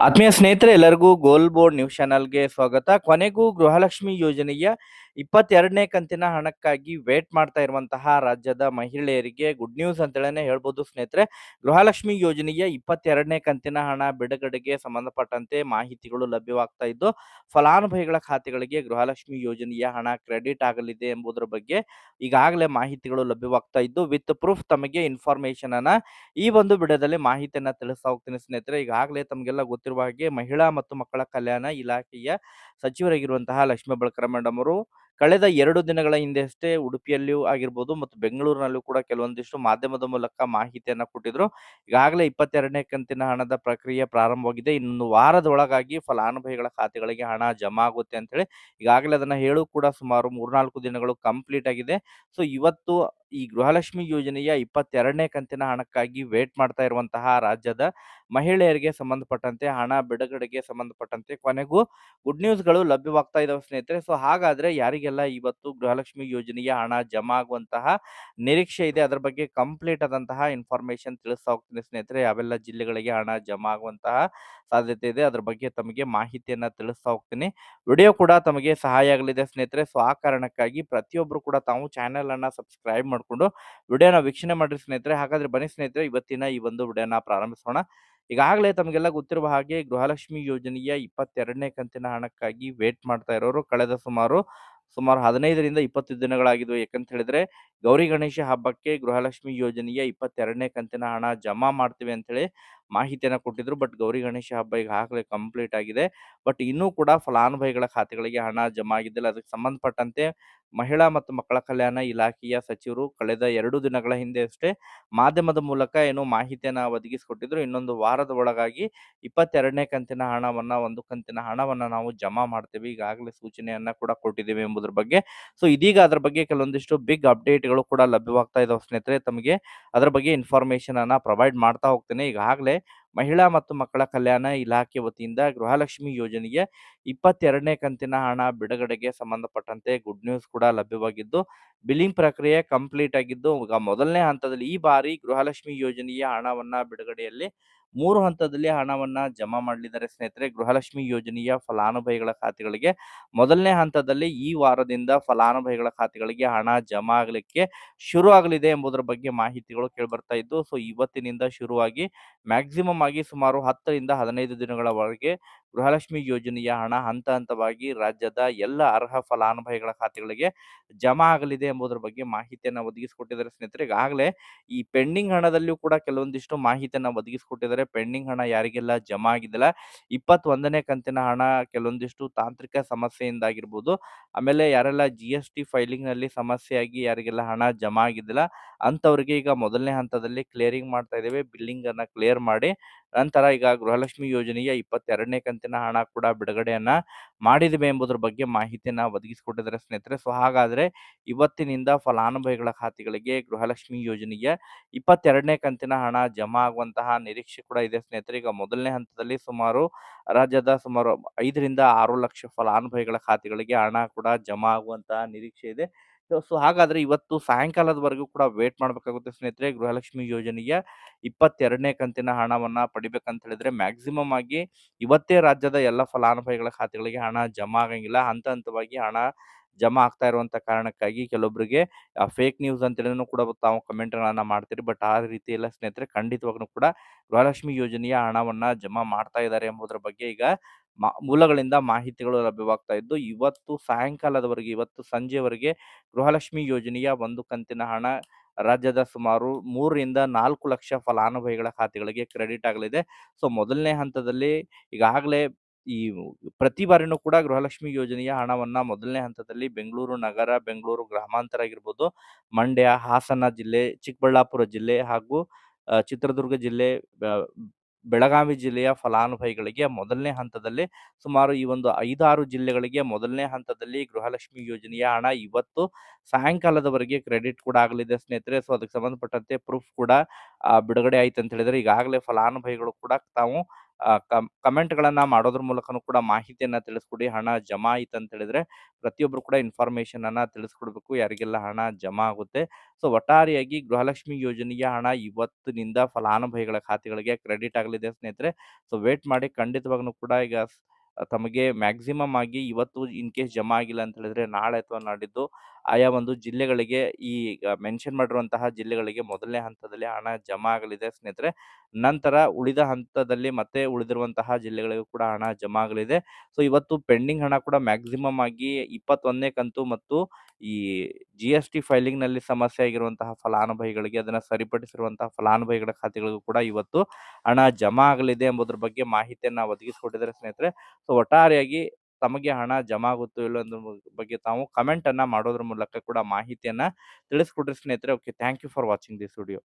ಆತ್ಮೀಯ ಸ್ನೇಹಿತರೆ ಎಲ್ಲರಿಗೂ ಗೋಲ್ ಬೋರ್ಡ್ ನ್ಯೂಸ್ ಚಾನಲ್ಗೆ ಸ್ವಾಗತ. ಕೊನೆಗೂ ಗೃಹಲಕ್ಷ್ಮಿ ಯೋಜನೆಯ ಇಪ್ಪತ್ತೆರಡನೇ ಕಂತಿನ ಹಣಕ್ಕಾಗಿ ವೇಟ್ ಮಾಡ್ತಾ ಇರುವಂತಹ ರಾಜ್ಯದ ಮಹಿಳೆಯರಿಗೆ ಗುಡ್ ನ್ಯೂಸ್ ಅಂತೇಳೇ ಹೇಳ್ಬೋದು ಸ್ನೇಹಿತರೆ. ಗೃಹಲಕ್ಷ್ಮಿ ಯೋಜನೆಯ ಇಪ್ಪತ್ತೆರಡನೇ ಕಂತಿನ ಹಣ ಬಿಡುಗಡೆಗೆ ಸಂಬಂಧಪಟ್ಟಂತೆ ಮಾಹಿತಿಗಳು ಲಭ್ಯವಾಗ್ತಾ ಇದ್ದು, ಫಲಾನುಭವಿಗಳ ಖಾತೆಗಳಿಗೆ ಗೃಹಲಕ್ಷ್ಮಿ ಯೋಜನೆಯ ಹಣ ಕ್ರೆಡಿಟ್ ಆಗಲಿದೆ ಎಂಬುದರ ಬಗ್ಗೆ ಈಗಾಗಲೇ ಮಾಹಿತಿಗಳು ಲಭ್ಯವಾಗ್ತಾ ಇದ್ದು, ವಿತ್ ಪ್ರೂಫ್ ತಮಗೆ ಇನ್ಫಾರ್ಮೇಶನ್ ಅನ್ನ ಈ ಒಂದು ಬಿಡದಲ್ಲಿ ಮಾಹಿತಿಯನ್ನ ತಿಳಿಸ್ತಾ ಹೋಗ್ತೀನಿ ಸ್ನೇಹಿತರೆ. ಈಗಾಗಲೇ ತಮಗೆಲ್ಲ ಗೊತ್ತಿರುವ ಹಾಗೆ ಮಹಿಳಾ ಮತ್ತು ಮಕ್ಕಳ ಕಲ್ಯಾಣ ಇಲಾಖೆಯ ಸಚಿವರಾಗಿರುವಂತಹ ಲಕ್ಷ್ಮೀ ಬಳಕರ ಮೇಡಮ್ ಅವರು ಕಳೆದ ಎರಡು ದಿನಗಳ ಹಿಂದೆಯಷ್ಟೇ ಉಡುಪಿಯಲ್ಲಿಯೂ ಆಗಿರ್ಬೋದು ಮತ್ತು ಬೆಂಗಳೂರಿನಲ್ಲೂ ಕೂಡ ಕೆಲವೊಂದಿಷ್ಟು ಮಾಧ್ಯಮದ ಮೂಲಕ ಮಾಹಿತಿಯನ್ನು ಕೊಟ್ಟಿದ್ರು. ಈಗಾಗಲೇ ಇಪ್ಪತ್ತೆರಡನೇ ಕಂತಿನ ಹಣದ ಪ್ರಕ್ರಿಯೆ ಪ್ರಾರಂಭವಾಗಿದೆ. ಇನ್ನೊಂದು ವಾರದ ಒಳಗಾಗಿ ಫಲಾನುಭವಿಗಳ ಖಾತೆಗಳಿಗೆ ಹಣ ಜಮಾ ಆಗುತ್ತೆ ಅಂತ ಹೇಳಿ ಈಗಾಗಲೇ ಅದನ್ನ ಹೇಳು ಕೂಡ ಸುಮಾರು ಮೂರ್ನಾಲ್ಕು ದಿನಗಳು ಕಂಪ್ಲೀಟ್ ಆಗಿದೆ. ಸೊ, ಇವತ್ತು ಈ ಗೃಹಲಕ್ಷ್ಮಿ ಯೋಜನೆಯ ಇಪ್ಪತ್ತೆರಡನೇ ಕಂತಿನ ಹಣಕ್ಕಾಗಿ ವೇಟ್ ಮಾಡ್ತಾ ಇರುವಂತಹ ರಾಜ್ಯದ ಮಹಿಳೆಯರಿಗೆ ಸಂಬಂಧಪಟ್ಟಂತೆ ಹಣ, ಬಿಡುಗಡೆಗೆ ಸಂಬಂಧಪಟ್ಟಂತೆ ಕೊನೆಗೂ ಗುಡ್ ನ್ಯೂಸ್ಗಳು ಲಭ್ಯವಾಗ್ತಾ ಇದಾವೆ ಸ್ನೇಹಿತರೆ. ಸೊ, ಹಾಗಾದ್ರೆ ಯಾರಿಗೆಲ್ಲ ಇವತ್ತು ಗೃಹಲಕ್ಷ್ಮಿ ಯೋಜನೆಯ ಹಣ ಜಮಾ ಆಗುವಂತಹ ನಿರೀಕ್ಷೆ ಇದೆ, ಅದರ ಬಗ್ಗೆ ಕಂಪ್ಲೀಟ್ ಆದಂತಹ ಇನ್ಫಾರ್ಮೇಶನ್ ತಿಳಿಸ್ತಾ ಹೋಗ್ತೀನಿ ಸ್ನೇಹಿತರೆ. ಯಾವೆಲ್ಲ ಜಿಲ್ಲೆಗಳಿಗೆ ಹಣ ಜಮಾ ಆಗುವಂತಹ ಸಾಧ್ಯತೆ ಇದೆ, ಅದರ ಬಗ್ಗೆ ತಮಗೆ ಮಾಹಿತಿಯನ್ನ ತಿಳಿಸ್ತಾ ಹೋಗ್ತೀನಿ. ವಿಡಿಯೋ ಕೂಡ ತಮಗೆ ಸಹಾಯ ಆಗಲಿದೆ ಸ್ನೇಹಿತರೆ. ಸೊ, ಆ ಕಾರಣಕ್ಕಾಗಿ ಪ್ರತಿಯೊಬ್ಬರು ಕೂಡ ತಾವು ಚಾನೆಲ್ ಅನ್ನ ಸಬ್ಸ್ಕ್ರೈಬ್ ಮಾಡಿಕೊಂಡು ವಿಡಿಯೋನ ವೀಕ್ಷಣೆ ಮಾಡಿರಿ ಸ್ನೇಹಿತರೆ. ಹಾಗಾದ್ರೆ ಬನ್ನಿ ಸ್ನೇಹಿತರೆ, ಇವತ್ತಿನ ಈ ಒಂದು ವಿಡಿಯೋನ ಪ್ರಾರಂಭಿಸೋಣ. ಈಗಾಗಲೇ ತಮಗೆಲ್ಲ ಗೊತ್ತಿರುವ ಹಾಗೆ ಗೃಹಲಕ್ಷ್ಮಿ ಯೋಜನೆಯ ಇಪ್ಪತ್ತೆರಡನೇ ಕಂತಿನ ಹಣಕ್ಕಾಗಿ ವೇಟ್ ಮಾಡ್ತಾ ಇರೋರು ಕಳೆದ ಸುಮಾರು ಸುಮಾರು ಹದಿನೈದರಿಂದ ಇಪ್ಪತ್ತು ದಿನಗಳಾಗಿದ್ವು. ಯಾಕಂತ ಹೇಳಿದ್ರೆ ಗೌರಿ ಗಣೇಶ ಹಬ್ಬಕ್ಕೆ ಗೃಹಲಕ್ಷ್ಮಿ ಯೋಜನೆಯ ಇಪ್ಪತ್ತೆರಡನೇ ಕಂತಿನ ಹಣ ಜಮಾ ಮಾಡ್ತೀವಿ ಅಂತ ಹೇಳಿ ಮಾಹಿತಿಯನ್ನ ಕೊಟ್ಟಿದ್ರು. ಬಟ್ ಗೌರಿ ಗಣೇಶ ಹಬ್ಬ ಈಗಾಗಲೇ ಕಂಪ್ಲೀಟ್ ಆಗಿದೆ. ಬಟ್ ಇನ್ನೂ ಕೂಡ ಫಲಾನುಭವಿಗಳ ಖಾತೆಗಳಿಗೆ ಹಣ ಜಮಾ ಆಗಿದ್ದಿಲ್ಲ. ಅದಕ್ಕೆ ಸಂಬಂಧಪಟ್ಟಂತೆ ಮಹಿಳಾ ಮತ್ತು ಮಕ್ಕಳ ಕಲ್ಯಾಣ ಇಲಾಖೆಯ ಸಚಿವರು ಕಳೆದ ಎರಡು ದಿನಗಳ ಹಿಂದೆ ಅಷ್ಟೇ ಮಾಧ್ಯಮದ ಮೂಲಕ ಏನು ಮಾಹಿತಿಯನ್ನ ಒದಗಿಸಿಕೊಟ್ಟಿದ್ರು. ಇನ್ನೊಂದು ವಾರದ ಒಳಗಾಗಿ ಇಪ್ಪತ್ತೆರಡನೇ ಕಂತಿನ ಹಣವನ್ನ, ಒಂದು ಕಂತಿನ ಹಣವನ್ನ ನಾವು ಜಮಾ ಮಾಡ್ತೇವೆ. ಈಗಾಗಲೇ ಸೂಚನೆಯನ್ನ ಕೂಡ ಕೊಟ್ಟಿದ್ದೇವೆ ಎಂಬುದರ ಬಗ್ಗೆ. ಸೊ, ಇದೀಗ ಅದರ ಬಗ್ಗೆ ಕೆಲವೊಂದಿಷ್ಟು ಬಿಗ್ ಅಪ್ಡೇಟ್ಗಳು ಕೂಡ ಲಭ್ಯವಾಗ್ತಾ ಇದಾವೆ ಸ್ನೇಹಿತರೆ. ತಮಗೆ ಅದರ ಬಗ್ಗೆ ಇನ್ಫಾರ್ಮೇಶನ್ ಅನ್ನ ಪ್ರೊವೈಡ್ ಮಾಡ್ತಾ ಹೋಗ್ತೇನೆ. ಈಗಾಗಲೇ ಮಹಿಳಾ ಮತ್ತು ಮಕ್ಕಳ ಕಲ್ಯಾಣ ಇಲಾಖೆ ವತಿಯಿಂದ ಗೃಹಲಕ್ಷ್ಮಿ ಯೋಜನೆಗೆ ಇಪ್ಪತ್ತೆರಡನೇ ಕಂತಿನ ಹಣ ಬಿಡುಗಡೆಗೆ ಸಂಬಂಧಪಟ್ಟಂತೆ ಗುಡ್ ನ್ಯೂಸ್ ಕೂಡ ಲಭ್ಯವಾಗಿದ್ದು, ಬಿಲ್ಲಿಂಗ್ ಪ್ರಕ್ರಿಯೆ ಕಂಪ್ಲೀಟ್ ಆಗಿದ್ದು ಮೊದಲನೇ ಹಂತದಲ್ಲಿ ಈ ಬಾರಿ ಗೃಹಲಕ್ಷ್ಮಿ ಯೋಜನೆಯ ಹಣವನ್ನ ಬಿಡುಗಡೆಯಲ್ಲಿ ಮೂರು ಹಂತದಲ್ಲಿ ಹಣವನ್ನ ಜಮಾ ಮಾಡಲಿದ್ದಾರೆ ಸ್ನೇಹಿತರೆ. ಗೃಹಲಕ್ಷ್ಮಿ ಯೋಜನೆಯ ಫಲಾನುಭವಿಗಳ ಖಾತೆಗಳಿಗೆ ಮೊದಲನೇ ಹಂತದಲ್ಲಿ ಈ ವಾರದಿಂದ ಫಲಾನುಭವಿಗಳ ಖಾತೆಗಳಿಗೆ ಹಣ ಜಮಾ ಆಗಲಿಕ್ಕೆ ಶುರು ಆಗಲಿದೆ ಎಂಬುದರ ಬಗ್ಗೆ ಮಾಹಿತಿಗಳು ಕೇಳಿಬರ್ತಾ ಇದ್ದು, ಸೊ, ಇವತ್ತಿನಿಂದ ಶುರುವಾಗಿ ಮ್ಯಾಕ್ಸಿಮಮ್ ಆಗಿ ಸುಮಾರು ಹತ್ತರಿಂದ ಹದಿನೈದು ದಿನಗಳವರೆಗೆ ಗೃಹಲಕ್ಷ್ಮಿ ಯೋಜನೆಯ ಹಣ ಹಂತ ಹಂತವಾಗಿ ರಾಜ್ಯದ ಎಲ್ಲ ಅರ್ಹ ಫಲಾನುಭವಿಗಳ ಖಾತೆಗಳಿಗೆ ಜಮಾ ಆಗಲಿದೆ ಎಂಬುದರ ಬಗ್ಗೆ ಮಾಹಿತಿಯನ್ನು ಒದಗಿಸಿಕೊಟ್ಟಿದ್ದಾರೆ ಸ್ನೇಹಿತರೆ. ಈಗಾಗಲೇ ಈ ಪೆಂಡಿಂಗ್ ಹಣದಲ್ಲಿಯೂ ಕೂಡ ಕೆಲವೊಂದಿಷ್ಟು ಮಾಹಿತಿಯನ್ನು ಒದಗಿಸಿಕೊಟ್ಟಿದ್ದಾರೆ. ಪೆಂಡಿಂಗ್ ಹಣ ಯಾರಿಗೆಲ್ಲ ಜಮಾ ಆಗಿದ್ದಿಲ್ಲ. ಇಪ್ಪತ್ತೊಂದನೇ ಕಂತಿನ ಹಣ ಕೆಲವೊಂದಿಷ್ಟು ತಾಂತ್ರಿಕ ಸಮಸ್ಯೆಯಿಂದಾಗಿರ್ಬೋದು. ಆಮೇಲೆ ಯಾರೆಲ್ಲ ಜಿ ಎಸ್ ಟಿ ಫೈಲಿಂಗ್ನಲ್ಲಿ ಸಮಸ್ಯೆಯಾಗಿ ಯಾರಿಗೆಲ್ಲ ಹಣ ಜಮಾ ಆಗಿದ್ದಿಲ್ಲ ಅಂತವರಿಗೆ ಈಗ ಮೊದಲನೇ ಹಂತದಲ್ಲಿ ಕ್ಲಿಯರಿಂಗ್ ಮಾಡ್ತಾ ಇದ್ದೇವೆ. ಬಿಲ್ಲಿಂಗ್ ಅನ್ನ ಕ್ಲಿಯರ್ ಮಾಡಿ ನಂತರ ಈಗ ಗೃಹಲಕ್ಷ್ಮಿ ಯೋಜನೆಯ ಇಪ್ಪತ್ತೆರಡನೇ ಕಂತಿನ ಹಣ ಕೂಡ ಬಿಡುಗಡೆಯನ್ನ ಮಾಡಿದಿವೆ ಎಂಬುದರ ಬಗ್ಗೆ ಮಾಹಿತಿಯನ್ನ ಒದಗಿಸಿಕೊಟ್ಟಿದ್ದಾರೆ ಸ್ನೇಹಿತರೆ. ಸೊ ಹಾಗಾದ್ರೆ ಇವತ್ತಿನಿಂದ ಫಲಾನುಭವಿಗಳ ಖಾತೆಗಳಿಗೆ ಗೃಹಲಕ್ಷ್ಮಿ ಯೋಜನೆಯ ಇಪ್ಪತ್ತೆರಡನೇ ಕಂತಿನ ಹಣ ಜಮಾ ಆಗುವಂತಹ ನಿರೀಕ್ಷೆ ಕೂಡ ಇದೆ ಸ್ನೇಹಿತರೆ. ಈಗ ಮೊದಲನೇ ಹಂತದಲ್ಲಿ ಸುಮಾರು ರಾಜ್ಯದ ಸುಮಾರು ಐದರಿಂದ ಆರು ಲಕ್ಷ ಫಲಾನುಭವಿಗಳ ಖಾತೆಗಳಿಗೆ ಹಣ ಕೂಡ ಜಮಾ ಆಗುವಂತಹ ನಿರೀಕ್ಷೆ ಇದೆ. ಸೊ ಹಾಗಾದ್ರೆ ಇವತ್ತು ಸಾಯಂಕಾಲದವರೆಗೂ ಕೂಡ ವೇಟ್ ಮಾಡಬೇಕಾಗುತ್ತೆ ಸ್ನೇಹಿತರೆ, ಗೃಹಲಕ್ಷ್ಮಿ ಯೋಜನೆಯ ಇಪ್ಪತ್ತೆರಡನೇ ಕಂತಿನ ಹಣವನ್ನ ಪಡಿಬೇಕಂತ ಹೇಳಿದ್ರೆ ಮ್ಯಾಕ್ಸಿಮಮ್ ಆಗಿ ಇವತ್ತೇ ರಾಜ್ಯದ ಎಲ್ಲ ಫಲಾನುಭವಿಗಳ ಖಾತೆಗಳಿಗೆ ಹಣ ಜಮಾ ಆಗಂಗಿಲ್ಲ. ಹಂತ ಹಂತವಾಗಿ ಹಣ ಜಮಾ ಆಗ್ತಾ ಇರುವಂತ ಕಾರಣಕ್ಕಾಗಿ ಕೆಲವೊಬ್ಬರಿಗೆ ಫೇಕ್ ನ್ಯೂಸ್ ಅಂತೇಳಿನೂ ಕೂಡ ತಾವು ಕಮೆಂಟ್ಗಳನ್ನ ಮಾಡ್ತೀರಿ. ಬಟ್ ಆ ರೀತಿ ಎಲ್ಲ ಸ್ನೇಹಿತರೆ, ಖಂಡಿತವಾಗ್ಲೂ ಕೂಡ ಗೃಹಲಕ್ಷ್ಮಿ ಯೋಜನೆಯ ಹಣವನ್ನ ಜಮಾ ಮಾಡ್ತಾ ಇದ್ದಾರೆ ಎಂಬುದರ ಬಗ್ಗೆ ಈಗ ಮೂಲಗಳಿಂದ ಮಾಹಿತಿಗಳು ಲಭ್ಯವಾಗ್ತಾ ಇದ್ದು, ಇವತ್ತು ಸಾಯಂಕಾಲದವರೆಗೆ, ಇವತ್ತು ಸಂಜೆವರೆಗೆ ಗೃಹಲಕ್ಷ್ಮಿ ಯೋಜನೆಯ ಒಂದು ಕಂತಿನ ಹಣ ರಾಜ್ಯದ ಸುಮಾರು ಮೂರರಿಂದ ನಾಲ್ಕು ಲಕ್ಷ ಫಲಾನುಭವಿಗಳ ಖಾತೆಗಳಿಗೆ ಕ್ರೆಡಿಟ್ ಆಗಲಿದೆ. ಸೊ ಮೊದಲನೇ ಹಂತದಲ್ಲಿ ಈಗಾಗಲೇ ಈ ಪ್ರತಿ ಬಾರಿನೂ ಕೂಡ ಗೃಹಲಕ್ಷ್ಮಿ ಯೋಜನೆಯ ಹಣವನ್ನ ಮೊದಲನೇ ಹಂತದಲ್ಲಿ ಬೆಂಗಳೂರು ನಗರ, ಬೆಂಗಳೂರು ಗ್ರಾಮಾಂತರ ಆಗಿರ್ಬೋದು, ಮಂಡ್ಯ, ಹಾಸನ ಜಿಲ್ಲೆ, ಚಿಕ್ಕಬಳ್ಳಾಪುರ ಜಿಲ್ಲೆ ಹಾಗೂ ಚಿತ್ರದುರ್ಗ ಜಿಲ್ಲೆ ಬೆಳಗಾವಿ ಜಿಲ್ಲೆಯ ಫಲಾನುಭವಿಗಳಿಗೆ ಮೊದಲನೇ ಹಂತದಲ್ಲಿ ಸುಮಾರು ಈ ಒಂದು ಐದಾರು ಜಿಲ್ಲೆಗಳಿಗೆ ಮೊದಲನೇ ಹಂತದಲ್ಲಿ ಗೃಹಲಕ್ಷ್ಮಿ ಯೋಜನೆಯ ಹಣ ಇವತ್ತು ಸಾಯಂಕಾಲದವರೆಗೆ ಕ್ರೆಡಿಟ್ ಕೂಡ ಆಗಲಿದೆ ಸ್ನೇಹಿತರೆ. ಸೊ, ಅದಕ್ಕೆ ಸಂಬಂಧಪಟ್ಟಂತೆ ಪ್ರೂಫ್ ಕೂಡ ಬಿಡುಗಡೆ ಆಯ್ತು ಅಂತ ಹೇಳಿದ್ರೆ ಈಗಾಗಲೇ ಫಲಾನುಭವಿಗಳು ಕೂಡ ತಾವು ಕಮೆಂಟ್‌ಗಳನ್ನ ಮಾಡೋದ್ರ ಮೂಲಕನೂ ಕೂಡ ಮಾಹಿತಿಯನ್ನ ತಿಳಿಸ್ಕೊಡಿ. ಹಣ ಜಮಾ ಆಯ್ತು ಅಂತ ಹೇಳಿದ್ರೆ ಪ್ರತಿಯೊಬ್ರು ಕೂಡ ಇನ್ಫಾರ್ಮೇಶನ್ ಅನ್ನ ತಿಳಿಸ್ಕೊಡ್ಬೇಕು. ಯಾರಿಗೆಲ್ಲ ಹಣ ಜಮಾ ಆಗುತ್ತೆ. ಸೊ, ಒಟ್ಟಾರೆಯಾಗಿ ಗೃಹಲಕ್ಷ್ಮಿ ಯೋಜನೆಯ ಹಣ ಇವತ್ತಿನಿಂದ ಫಲಾನುಭವಿಗಳ ಖಾತೆಗಳಿಗೆ ಕ್ರೆಡಿಟ್ ಆಗಲಿದೆ ಸ್ನೇಹಿತರೆ. ಸೊ, ವೇಟ್ ಮಾಡಿ ಖಂಡಿತವಾಗ್ಲೂ ಕೂಡ ಈಗ ತಮಗೆ ಮ್ಯಾಕ್ಸಿಮಮ್ ಆಗಿ ಇವತ್ತು ಇನ್ ಕೇಸ್ ಜಮಾ ಆಗಿಲ್ಲ ಅಂತ ಹೇಳಿದ್ರೆ ನಾಳೆ ಅಥವಾ ನಾಡಿದ್ದು ಆಯಾ ಒಂದು ಜಿಲ್ಲೆಗಳಿಗೆ ಈ ಮೆನ್ಷನ್ ಮಾಡಿರುವಂತಹ ಜಿಲ್ಲೆಗಳಿಗೆ ಮೊದಲನೇ ಹಂತದಲ್ಲಿ ಹಣ ಜಮಾ ಆಗಲಿದೆ ಸ್ನೇಹಿತರೆ. ನಂತರ ಉಳಿದ ಹಂತದಲ್ಲಿ ಮತ್ತೆ ಉಳಿದಿರುವಂತಹ ಜಿಲ್ಲೆಗಳಿಗೂ ಕೂಡ ಹಣ ಜಮಾ ಆಗಲಿದೆ. ಸೊ ಇವತ್ತು ಪೆಂಡಿಂಗ್ ಹಣ ಕೂಡ ಮ್ಯಾಕ್ಸಿಮಮ್ ಆಗಿ 21ನೇ ಕಂತು ಮತ್ತು ಈ ಜಿ ಎಸ್ ಟಿ ಫೈಲಿಂಗ್ನಲ್ಲಿ ಸಮಸ್ಯೆ ಆಗಿರುವಂತಹ ಫಲಾನುಭವಿಗಳಿಗೆ, ಅದನ್ನ ಸರಿಪಡಿಸಿರುವಂತಹ ಫಲಾನುಭವಿಗಳ ಖಾತೆಗಳಿಗೂ ಕೂಡ ಇವತ್ತು ಹಣ ಜಮಾ ಆಗಲಿದೆ ಎಂಬುದ್ರ ಬಗ್ಗೆ ಮಾಹಿತಿಯನ್ನ ಒದಗಿಸಿಕೊಟ್ಟಿದ್ದಾರೆ ಸ್ನೇಹಿತರೆ. ಸೊ ಒಟ್ಟಾರೆಯಾಗಿ ತಮಗೆ ಹಣ ಜಮಾ ಆಗುತ್ತೋ ಇಲ್ಲ ಅನ್ನೋ ಬಗ್ಗೆ ತಾವು ಕಮೆಂಟ್ ಅನ್ನ ಮಾಡೋದ್ರ ಮೂಲಕ ಕೂಡ ಮಾಹಿತಿಯನ್ನ ತಿಳಿಸ್ಕೊಡ್ರಿ ಸ್ನೇಹಿತರೆ. Okay, thank you for watching this video.